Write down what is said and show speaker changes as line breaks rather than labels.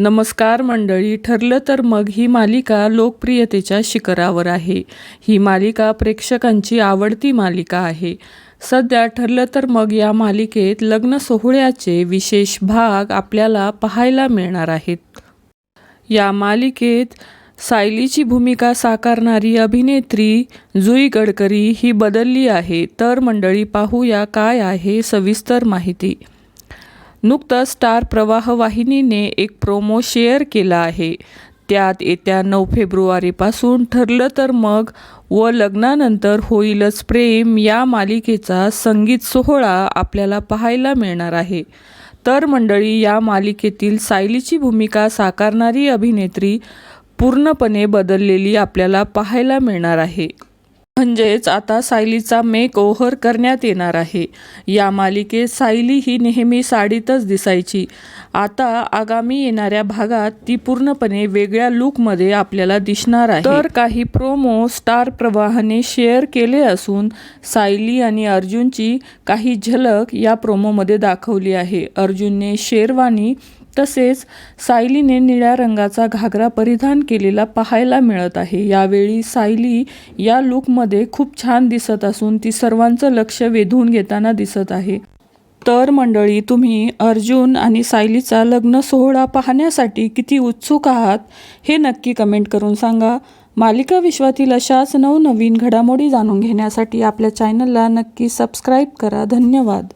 नमस्कार मंडळी ठरलं तर मग ही मालिका लोकप्रियतेच्या शिखरावर आहे. ही मालिका प्रेक्षकांची आवडती मालिका आहे. सध्या ठरलं तर मग या मालिकेत लग्न सोहळ्याचे विशेष भाग आपल्याला पाहायला मिळणार आहेत. या मालिकेत सायलीची भूमिका साकारणारी अभिनेत्री जुई गडकरी ही बदलली आहे. तर मंडळी पाहूया काय आहे सविस्तर माहिती. नुकतं स्टार प्रवाह वाहिनीने एक प्रोमो शेअर केला आहे. त्यात येत्या नऊ फेब्रुवारीपासून ठरलं तर मग व लग्नानंतर होईलच प्रेम या मालिकेचा संगीत सोहळा आपल्याला पाहायला मिळणार आहे. तर मंडळी या मालिकेतील सायलीची भूमिका साकारणारी अभिनेत्री पूर्णपणे बदललेली आपल्याला पाहायला मिळणार आहे. म्हणजेच आता सायलीचा मेक ओव्हर करण्यात येणार आहे. या मालिकेत सायली ही नेहमी साडीतच दिसायची. आता आगामी येणाऱ्या भागात ती पूर्णपणे वेगळ्या लुकमध्ये आपल्याला दिसणार आहे. तर काही प्रोमो स्टार प्रवाहाने शेअर केले असून सायली आणि अर्जुनची काही झलक या प्रोमोमध्ये दाखवली आहे. अर्जुनने शेरवानी तसेच सायलीने निळ्या रंगाचा घागरा परिधान केलेला पाहायला मिळत आहे. यावेळी सायली या लुकमध्ये खूप छान दिसत असून ती सर्वांचं लक्ष वेधून घेताना दिसत आहे. तर मंडळी तुम्ही अर्जुन आणि सायलीचा लग्न सोहळा पाहण्यासाठी किती उत्सुक आहात हे नक्की कमेंट करून सांगा. मालिका विश्वातील अशाच नवनवीन घडामोडी जाणून घेण्यासाठी आपल्या चॅनलला नक्की सबस्क्राईब करा. धन्यवाद.